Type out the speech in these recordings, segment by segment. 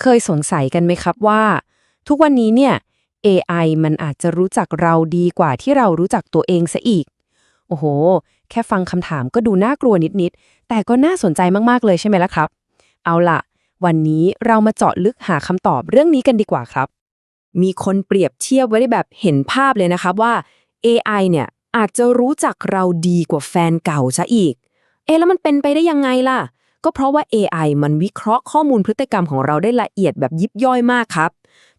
เคยสงสัยกันไหมครับว่า ทุกวันนี้เนี่ย AI มันอาจจะรู้จักเราดีกว่าที่เรารู้จักตัวเองซะอีก โอ้โห แค่ฟังคำถามก็ดูน่ากลัวนิดๆ แต่ก็น่าสนใจมากๆเลยใช่ไหมล่ะครับ เอาล่ะ วันนี้เรามาเจาะลึกหาคำตอบเรื่องนี้กันดีกว่าครับ มีคนเปรียบเทียบไว้ได้แบบเห็นภาพเลยนะครับว่า AI เนี่ยอาจจะรู้จักเราดีกว่าแฟนเก่าซะอีก เอ๊ะแล้วมันเป็นไปได้ยังไงล่ะ ก็เพราะว่า AI มันวิเคราะห์ข้อมูลพฤติกรรมของเราได้ละเอียดแบบยิบย่อยมากครับ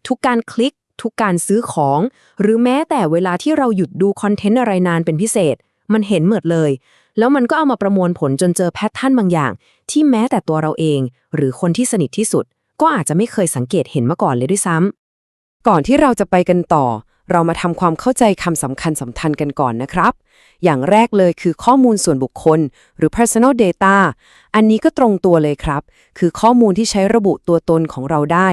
ทุกการคลิก ทุกการซื้อของ หรือแม้แต่เวลาที่เราหยุดดูคอนเทนต์อะไรนานเป็นพิเศษ มันเห็นหมดเลย แล้วมันก็เอามาประมวลผลจนเจอแพทเทิร์นบางอย่าง ที่แม้แต่ตัวเราเอง หรือคนที่สนิทที่สุด ก็อาจจะไม่เคยสังเกตเห็นมาก่อนเลยด้วยซ้ำก่อนที่เราจะไปกันต่อ เรามาทำความเข้าใจคำสำคัญสำคัญกันก่อนนะครับ อย่างแรกเลยคือข้อมูลส่วนบุคคล หรือ personal data อันนี้ก็ตรงตัวเลยครับ คือข้อมูลที่ใช้ระบุตัวตนของเราได้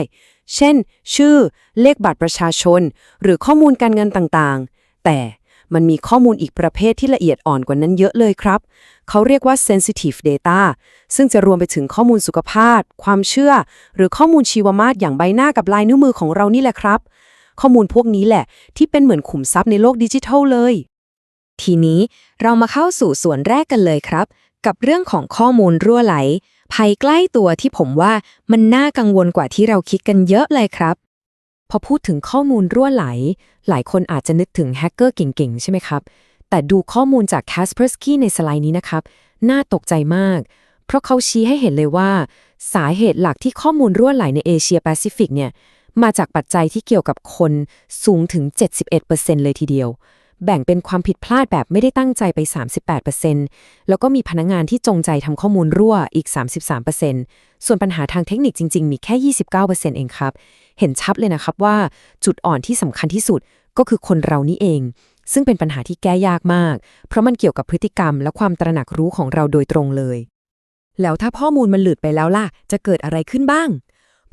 เช่น ชื่อ เลขบัตรประชาชน หรือข้อมูลการเงินต่างๆ แต่มันมีข้อมูลอีกประเภทที่ละเอียดอ่อนกว่านั้นเยอะเลยครับ เขาเรียกว่า sensitive data ซึ่งจะรวมไปถึงข้อมูลสุขภาพ ความเชื่อ หรือข้อมูลชีวมาตรอย่างใบหน้ากับลายนิ้วมือของเรานี่แหละครับ ข้อมูลพวกนี้แหละ ที่เป็นเหมือนขุมทรัพย์ในโลกดิจิทัลเลย ทีนี้เรามาเข้าสู่ส่วนแรกกันเลยครับ กับเรื่องของข้อมูลรั่วไหล ภัยใกล้ตัวที่ผมว่ามันน่ากังวลกว่าที่เราคิดกันเยอะเลยครับ พอพูดถึงข้อมูลรั่วไหล หลายคนอาจจะนึกถึงแฮกเกอร์เก่งๆ ใช่ไหมครับ แต่ดูข้อมูลจาก Kaspersky ในสไลด์นี้นะครับ น่าตกใจมาก เพราะเขาชี้ให้เห็นเลยว่า สาเหตุหลักที่ข้อมูลรั่วไหลในเอเชียแปซิฟิกเนี่ย มาจากปัจจัยที่เกี่ยวกับคนสูงถึง 71%เลยทีเดียว แบ่งเป็นความผิดพลาดแบบไม่ได้ตั้งใจไป 38%แล้วก็มีพนักงานที่จงใจทำข้อมูลรั่วอีก 33%ส่วนปัญหาทางเทคนิคจริง ๆ มีแค่ 29%เองครับ เห็นชัดเลยนะครับว่าจุดอ่อนที่สำคัญที่สุดก็คือคนเรานี่เอง ซึ่งเป็นปัญหาที่แก้ยากมาก เพราะมันเกี่ยวกับพฤติกรรม และความตระหนักรู้ของเราโดยตรงเลย แล้วถ้าข้อมูลมันหลุดไปแล้วล่ะ จะเกิดอะไรขึ้นบ้าง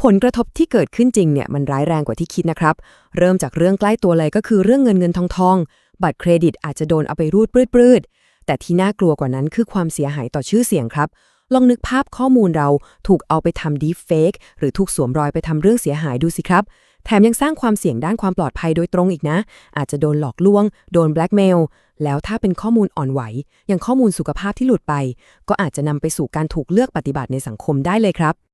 ผลกระทบที่เกิดขึ้นจริงเนี่ยมันร้ายแรงกว่าที่คิดนะครับ เริ่มจากเรื่องใกล้ตัวเลยก็คือเรื่องเงินเงินทองทอง บัตรเครดิตอาจจะโดนเอาไปรูดปลื้ดแต่ที่น่ากลัวกว่านั้นคือความเสียหายต่อชื่อเสียงครับ ลองนึกภาพข้อมูลเราถูกเอาไปทำ deep fake หรือถูกสวมรอยไปทำเรื่องเสียหายดูสิครับ แถมยังสร้างความเสี่ยงด้านความปลอดภัยโดยตรงอีกนะ อาจจะโดนหลอกลวง โดน blackmail แล้วถ้าเป็นข้อมูลอ่อนไหว อย่างข้อมูลสุขภาพที่หลุดไป ก็อาจจะนำไปสู่การถูกเลือกปฏิบัติในสังคมได้เลยครับ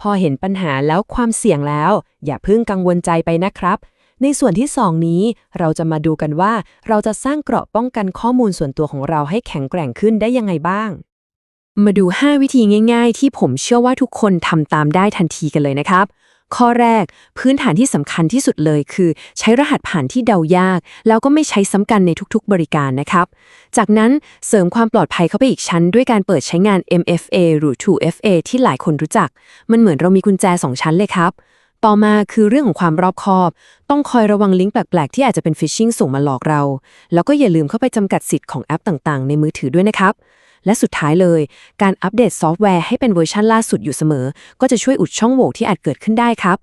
พอเห็นปัญหาแล้วความเสี่ยงแล้ว อย่าเพิ่งกังวลใจไปนะครับ ในส่วนที่ 2 นี้เราจะมาดูกันว่า เราจะสร้างเกราะป้องกันข้อมูลส่วนตัวของเราให้แข็งแกร่งขึ้นได้ยังไงบ้าง มาดู 5 วิธีง่าย ๆ ที่ผมเชื่อว่าทุกคนทำตามได้ทันทีกันเลยนะครับ ข้อแรก พื้นฐานที่สำคัญที่สุดเลยคือ ใช้รหัสผ่านที่เดายาก แล้วก็ไม่ใช้ซ้ำกันในทุกๆบริการนะครับ จากนั้นเสริมความปลอดภัยเข้าไปอีกชั้น ด้วยการเปิดใช้งาน MFA หรือ 2FA ที่หลายคนรู้จัก มันเหมือนเรามีกุญแจ 2 ชั้นเลยครับต่อมาคือเรื่องของความรอบคอบ ต้องคอยระวังลิงก์แปลก ๆ ที่อาจจะเป็นฟิชชิงส่งมาหลอกเรา แล้วก็อย่าลืมเข้าไปจำกัดสิทธิ์ของแอปต่าง ๆ ในมือถือด้วยนะครับ และสุดท้ายเลย การอัปเดตซอฟต์แวร์ให้เป็นเวอร์ชันล่าสุดอยู่เสมอ ก็จะช่วยอุดช่องโหว่ที่อาจเกิดขึ้นได้ครับ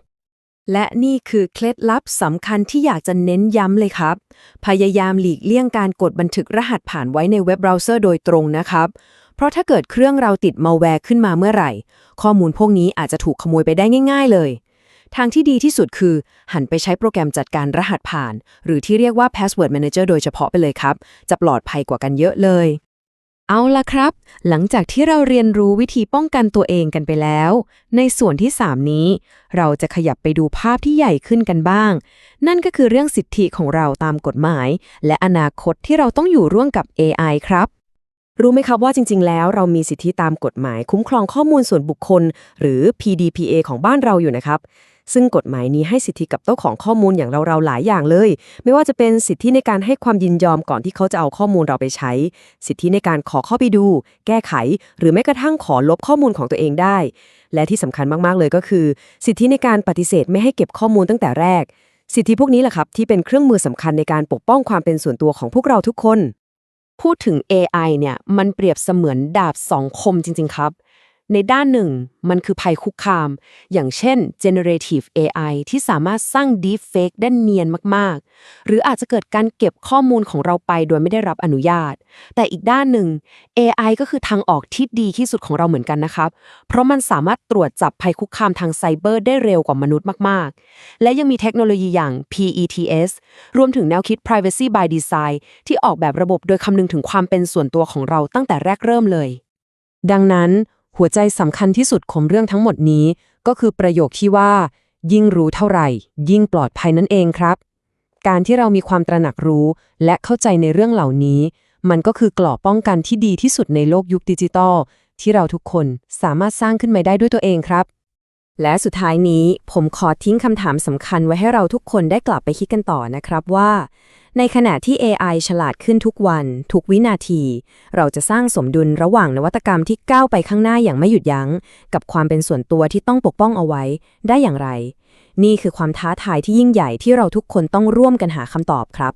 และนี่คือเคล็ดลับสำคัญที่อยากจะเน้นย้ำเลยครับ พยายามหลีกเลี่ยงการกดบันทึกรหัสผ่านไว้ในเว็บเบราว์เซอร์โดยตรงนะครับ เพราะถ้าเกิดเครื่องเราติดมัลแวร์ขึ้นมาเมื่อไหร่ ข้อมูลพวกนี้อาจจะถูกขโมยไปได้ง่าย ๆ เลยทางที่ดีที่สุดคือ หันไปใช้โปรแกรมจัดการรหัสผ่าน หรือที่เรียกว่า Password Manager โดยเฉพาะไปเลยครับ จะปลอดภัยกว่ากันเยอะเลย เอาละครับ หลังจากที่เราเรียนรู้วิธีป้องกันตัวเองกันไปแล้ว ในส่วนที่ 3 นี้ เราจะขยับไปดูภาพที่ใหญ่ขึ้นกันบ้าง นั่นก็คือเรื่องสิทธิของเราตามกฎหมาย และอนาคตที่เราต้องอยู่ร่วมกับ AI ครับ รู้ไหมครับว่าจริง ๆ แล้วเรามีสิทธิตามกฎหมาย คุ้มครองข้อมูลส่วนบุคคล หรือ PDPA ของบ้านเราอยู่นะครับ ซึ่งกฎหมายนี้ให้สิทธิกับเจ้าของข้อมูลอย่างเราๆหลายอย่างเลย ไม่ว่าจะเป็นสิทธิในการให้ความยินยอมก่อนที่เขาจะเอาข้อมูลเราไปใช้ สิทธิในการขอเข้าไปดู แก้ไข หรือแม้กระทั่งขอลบข้อมูลของตัวเองได้ และที่สำคัญมากๆเลยก็คือ สิทธิในการปฏิเสธไม่ให้เก็บข้อมูลตั้งแต่แรก สิทธิพวกนี้แหละครับที่เป็นเครื่องมือสำคัญในการปกป้องความเป็นส่วนตัวของพวกเราทุกคน พูดถึง AI เนี่ยมันเปรียบเสมือนดาบสองคมจริง ๆ ครับ ในด้านหนึ่ง มันคือภัยคุกคาม อย่างเช่น generative AI ที่สามารถสร้าง deepfake ได้เนียนมาก ๆ หรืออาจจะเกิดการเก็บข้อมูลของเราไปโดยไม่ได้รับอนุญาต แต่อีกด้านหนึ่ง AI ก็คือทางออกที่ดีที่สุดของเราเหมือนกันนะครับ เพราะมันสามารถตรวจจับภัยคุกคามทางไซเบอร์ได้เร็วกว่ามนุษย์มาก ๆ และยังมีเทคโนโลยีอย่าง PETS รวมถึงแนวคิด privacy by design ที่ออกแบบระบบโดยคำนึงถึงความเป็นส่วนตัวของเราตั้งแต่แรกเริ่มเลย ดังนั้น หัวใจสำคัญที่สุดของเรื่องทั้งหมดนี้ ก็คือประโยคที่ว่า ยิ่งรู้เท่าไหร่ ยิ่งปลอดภัยนั่นเองครับ การที่เรามีความตระหนักรู้ และเข้าใจในเรื่องเหล่านี้ มันก็คือกรอบป้องกันที่ดีที่สุดในโลกยุคดิจิตอลที่เราทุกคนสามารถสร้างขึ้นมาได้ด้วยตัวเองครับ และสุดท้ายนี้ผมขอทิ้งคำถามสำคัญไว้ให้เราทุกคนได้กลับไปคิดกันต่อนะครับว่า ในขณะที่ AI ฉลาดขึ้นทุกวัน ทุกวินาที เราจะสร้างสมดุลระหว่างนวัตกรรมที่ก้าวไปข้างหน้าอย่างไม่หยุดยัง้ง กับความเป็นส่วนตัวที่ต้องปกป้องเอาไว้ ได้อย่างไร นี่คือความท้าทายที่ยิ่งใหญ่ที่เราทุกคนต้องร่วมกันหาคำตอบครับ